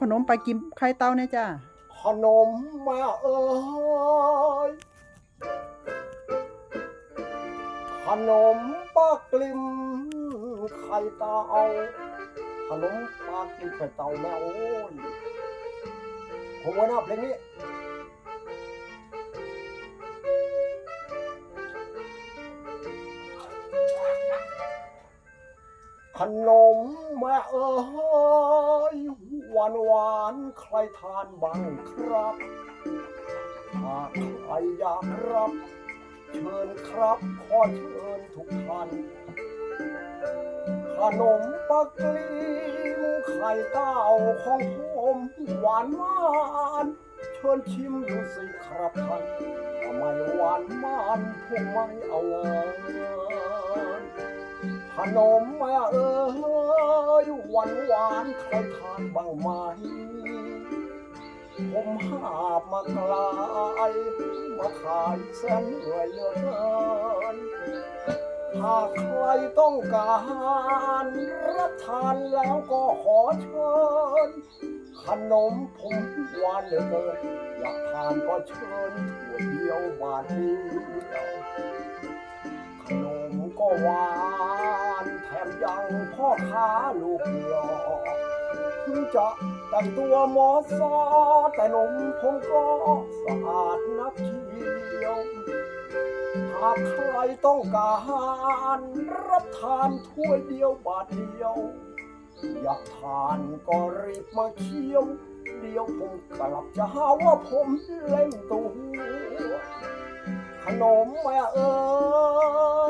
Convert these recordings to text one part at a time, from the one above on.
ขนมปลากิมไข่เต้าเนี่ยจ้าขนมมาเอ้ยขนมปลากลิมไข่เต้าขนมปลากลิมไข่เต้าแม่โอ้ยผมว่าหน้าเพลงนี้ ขนมแม่เอ้ยหวานหวานใครทานบ้างครับหากใครอยากรับ เชิญครับขอเชิญทุกท่านขนมปักลีมไข่เต้าของผมหวานหวานเชิญชิมดูสิครับท่านถ้าไมหวานมันผมไม่เอาเงิน นมม่เอ้ยหวานหวานใครทานบ้างไหมผมหาบมาไกลายมาขายแสนเหนื่อยเลือเกินหากใครต้องการรับทานแล้วก็ขอเชิญ ขนมผมหวานเหลือเกินอยากทานก็เชิญถ้วเดียวบาทเดียวขนมก็หวาน พาลูกหล่อถึงจะแต่งตัวหมอซอแต่นมผมก็สะอาดนักเชียวหากใครต้องการรับทานถ้วยเดียวบาทเดียว อยากทานก็รีบมาเคี้ยว เดี๋ยวผมกลับจะหาว่าผมเล่นตัว นมแม่เอ้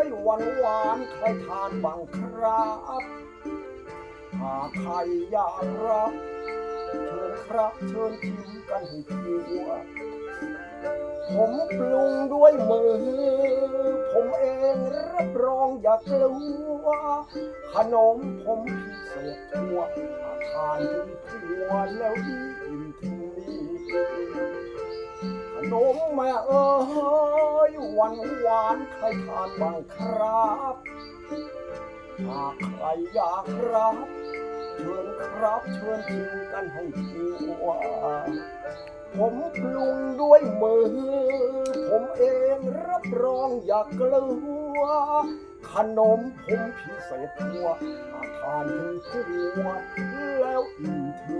ยหวานหวานใครทานบ้างครับหากใครอยากรับเชิญครับเชิญชิมกันให้ทั่วผมปรุงด้วยมือ ผมเองรับรองอย่ากลัว ขนมผมพิเศษทั่วทานถึงทั่วแล้วอิ่มถึง นี้ขนมแม่เอ้ยหวานหวานใครทานบ้างครับหากใครอยากรับเชิญครับเชิญชิมกันให้ทั่วผมปรุงด้วยมือ ผมเองรับรองอย่ากลัว ขนมผมพิเศษทั่วทานถึงทั่วแล้วอิ่มถึง